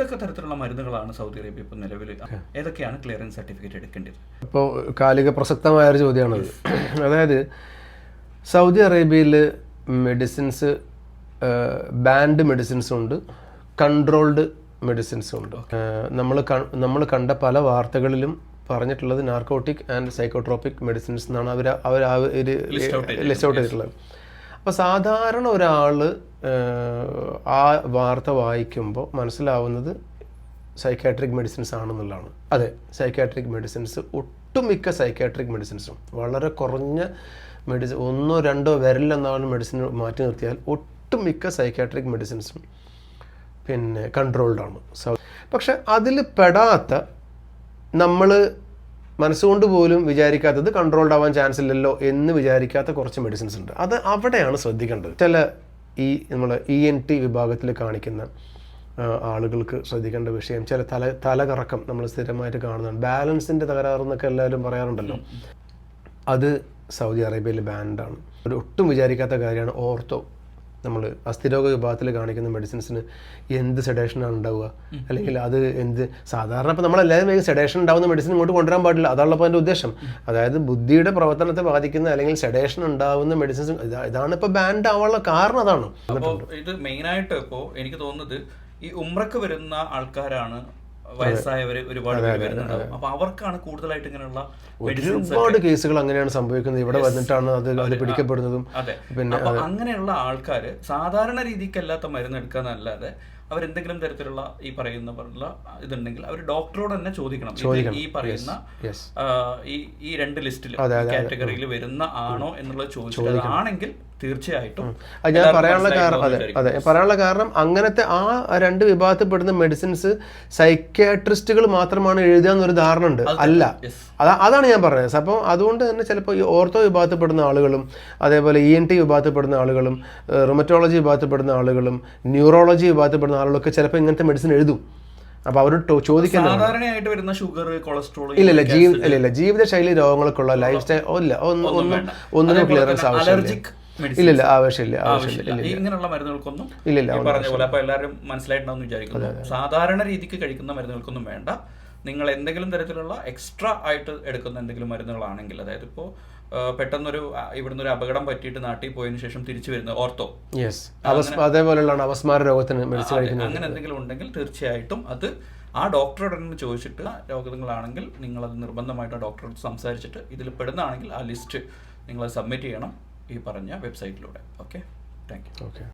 ഏതൊക്കെ തരത്തിലുള്ള മരുന്നുകളാണ് സൗദി അറേബ്യ ഇപ്പോൾ നിലവിൽ ഏതൊക്കെയാണ് ക്ലിയറൻസ് സർട്ടിഫിക്കറ്റ് എടുക്കേണ്ടത്? ഇപ്പോൾ കാലിക പ്രസക്തമായ ഒരു ചോദ്യമാണത്. അതായത് സൗദി അറേബ്യയിൽ മെഡിസിൻസ് ബാൻഡ് മെഡിസിൻസും ഉണ്ട് കൺട്രോൾഡ് മെഡിസിൻസും ഉണ്ട്. നമ്മൾ നമ്മൾ കണ്ട പല വാർത്തകളിലും പറഞ്ഞിട്ടുള്ളത് നാർക്കോട്ടിക് ആൻഡ് സൈക്കോട്രോപ്പിക് മെഡിസിൻസ് എന്നാണ് അവർ അവർ ആ ഒരു ലിസ്റ്റ് ഔട്ട് ചെയ്തിട്ടുള്ളത്. അപ്പോൾ സാധാരണ ഒരാൾ ആ വാർത്ത വായിക്കുമ്പോൾ മനസ്സിലാവുന്നത് സൈക്കാട്രിക് മെഡിസിൻസ് ആണെന്നുള്ളതാണ്. അതെ സൈക്കാട്രിക് മെഡിസിൻസ് ഒട്ടുമിക്ക സൈക്കാട്രിക് മെഡിസിൻസും വളരെ കുറഞ്ഞ മെഡിസിൻ ഒന്നോ രണ്ടോ വിരലെന്നാണ് മെഡിസിൻ മാറ്റി നിർത്തിയാൽ ഒട്ടുമിക്ക സൈക്കാട്രിക് മെഡിസിൻസും പിന്നെ കൺട്രോൾഡ് ആണ്. സൗ പക്ഷെ അതിൽ പെടാത്ത നമ്മൾ മനസ്സുകൊണ്ട് പോലും വിചാരിക്കാത്തത് കൺട്രോൾഡ് ആവാൻ ചാൻസ് ഇല്ലല്ലോ എന്ന് വിചാരിക്കാത്ത കുറച്ച് മെഡിസിൻസ് ഉണ്ട്. അത് അവിടെയാണ് ശ്രദ്ധിക്കേണ്ടത്. ചില ഈ നമ്മൾ ഇ എൻ ടി വിഭാഗത്തിൽ കാണിക്കുന്ന ആളുകൾക്ക് ശ്രദ്ധിക്കേണ്ട വിഷയം ചില തല തലകറക്കം നമ്മൾ സ്ഥിരമായിട്ട് കാണുന്നുണ്ട് ബാലൻസിന്റെ തകരാറെന്നൊക്കെ എല്ലാവരും പറയാറുണ്ടല്ലോ. അത് സൗദി അറേബ്യയിൽ ബാൻഡാണ് ഒരു ഒട്ടും വിചാരിക്കാത്ത കാര്യമാണ്. ഓർത്തോ നമ്മൾ അസ്ഥിരോഗ വിഭാഗത്തിൽ കാണിക്കുന്ന മെഡിസിൻസിന് എന്ത് സെഡേഷനാണ് ഉണ്ടാവുക? അല്ലെങ്കിൽ അത് എന്ത്? സാധാരണ ഇപ്പോൾ നമ്മളെല്ലാവരും വേഗം സെഡേഷൻ ഉണ്ടാവുന്ന മെഡിസിൻ ഇങ്ങോട്ട് കൊണ്ടുവരാൻ പാടില്ല. അതാണല്ലോ അതിന്റെ ഉദ്ദേശം. അതായത് ബുദ്ധിയുടെ പ്രവർത്തനത്തെ ബാധിക്കുന്ന അല്ലെങ്കിൽ സെഡേഷൻ ഉണ്ടാവുന്ന മെഡിസിൻസ് ഇതാണ് ഇപ്പോൾ ബാൻഡ് ആവാനുള്ള കാരണം അതാണ്. ഇത് മെയിനായിട്ട് ഇപ്പോൾ എനിക്ക് തോന്നുന്നത് ഈ ഉമ്രക്ക് വരുന്ന ആൾക്കാരാണ് വയസ്സായവര് ഒരുപാട് പേര് വരുന്നുണ്ടാവും. അപ്പൊ അവർക്കാണ് കൂടുതലായിട്ട് ഇങ്ങനെയുള്ള ഒരുപാട് കേസുകൾ അങ്ങനെയാണ് സംഭവിക്കുന്നത്. ഇവിടെ വന്നിട്ടാണ് അത് പിടിക്കപ്പെടുന്നതും. അതെ. പിന്നെ അപ്പൊ അങ്ങനെയുള്ള ആൾക്കാര് സാധാരണ രീതിക്കല്ലാത്ത മരുന്ന് എടുക്കാന്നല്ലാതെ അവരെന്തെങ്കിലും തരത്തിലുള്ള ഈ പറയുന്ന പോലുള്ള ഇതുണ്ടെങ്കിൽ അവർ ഡോക്ടറോട് തന്നെ ചോദിക്കണം. ഈ പറയുന്ന ഈ ഈ രണ്ട് ലിസ്റ്റിൽ കാറ്റഗറിയിൽ വരുന്ന ആണോ എന്നുള്ളത് ചോദിച്ചത് ആണെങ്കിൽ തീർച്ചയായിട്ടും. ഞാൻ പറയാനുള്ള കാരണം അതെ അതെ. പറയാനുള്ള കാരണം അങ്ങനത്തെ ആ രണ്ട് വിഭാഗത്തിൽപ്പെടുന്ന മെഡിസിൻസ് സൈക്യാട്രിസ്റ്റുകൾ മാത്രമാണ് എഴുതുക എന്നൊരു ധാരണ ഉണ്ട്. അല്ല. അതാ അതാണ് ഞാൻ പറഞ്ഞത് അപ്പോൾ അതുകൊണ്ട് തന്നെ ചിലപ്പോൾ ഈ ഓർത്തോ വിഭാഗത്തിൽപ്പെടുന്ന ആളുകളും അതേപോലെ ഇ എൻ ടി വിഭാഗത്തിൽപ്പെടുന്ന ആളുകളും റൊമറ്റോളജി വിഭാഗത്തിൽപ്പെടുന്ന ആളുകളും ന്യൂറോളജി വിഭാഗത്തിൽപ്പെടുന്ന ആളുകളൊക്കെ ചിലപ്പോൾ ഇങ്ങനത്തെ മെഡിസിൻ എഴുതും. അപ്പോൾ അവരോട് ചോദിക്കുന്നത് ചോദിക്കാൻ സാധാരണയായിട്ട് വരുന്ന ഷുഗർ കൊളസ്ട്രോൾ ഇല്ല ഇല്ല. ജീവ ഇല്ല ഇല്ല. ജീവിതശൈലി രോഗങ്ങൾക്കുള്ള ലൈഫ് സ്റ്റൈൽ ഇല്ല. ഒന്നും ഒന്നും ഒന്നിനും ക്ലിയറൻസ് ആവശ്യമില്ല. അലർജിക് ഇല്ല ഇല്ല ആവശ്യമില്ല. ആവശ്യമില്ല ഇങ്ങനെയുള്ള മരുന്നുകൾക്കൊന്നും ഇല്ല ഇല്ല പറഞ്ഞ പോലെ അപ്പൊ എല്ലാവരും മനസ്സിലായിട്ടുണ്ടെന്ന് വിചാരിക്കുന്നു. സാധാരണ രീതിക്ക് കഴിക്കുന്ന മരുന്നുകൾക്കൊന്നും വേണ്ട. നിങ്ങൾ എന്തെങ്കിലും തരത്തിലുള്ള എക്സ്ട്രാ ആയിട്ട് എടുക്കുന്ന എന്തെങ്കിലും മരുന്നുകളാണെങ്കിൽ അതായത് ഇപ്പോ പെട്ടെന്നൊരു ഇവിടുന്ന് ഒരു അപകടം പറ്റിയിട്ട് നാട്ടിൽ പോയതിനു ശേഷം തിരിച്ചു വരുന്ന ഓർത്തോ. യെസ് അതേപോലെയുള്ളതാണ് അവസ്മാര രോഗത്തിന് അങ്ങനെ എന്തെങ്കിലും ഉണ്ടെങ്കിൽ തീർച്ചയായിട്ടും അത് ആ ഡോക്ടറോട് തന്നെ ചോദിച്ചിട്ട് രോഗങ്ങളാണെങ്കിൽ നിങ്ങളത് അത് നിർബന്ധമായിട്ട് ആ ഡോക്ടറോട് സംസാരിച്ചിട്ട് ഇതിൽ പെടുന്നതാണെങ്കിൽ ആ ലിസ്റ്റ് നിങ്ങൾ സബ്മിറ്റ് ചെയ്യണം. ഈ പറഞ്ഞ വെബ്സൈറ്റിലൂടെ. Okay thank you okay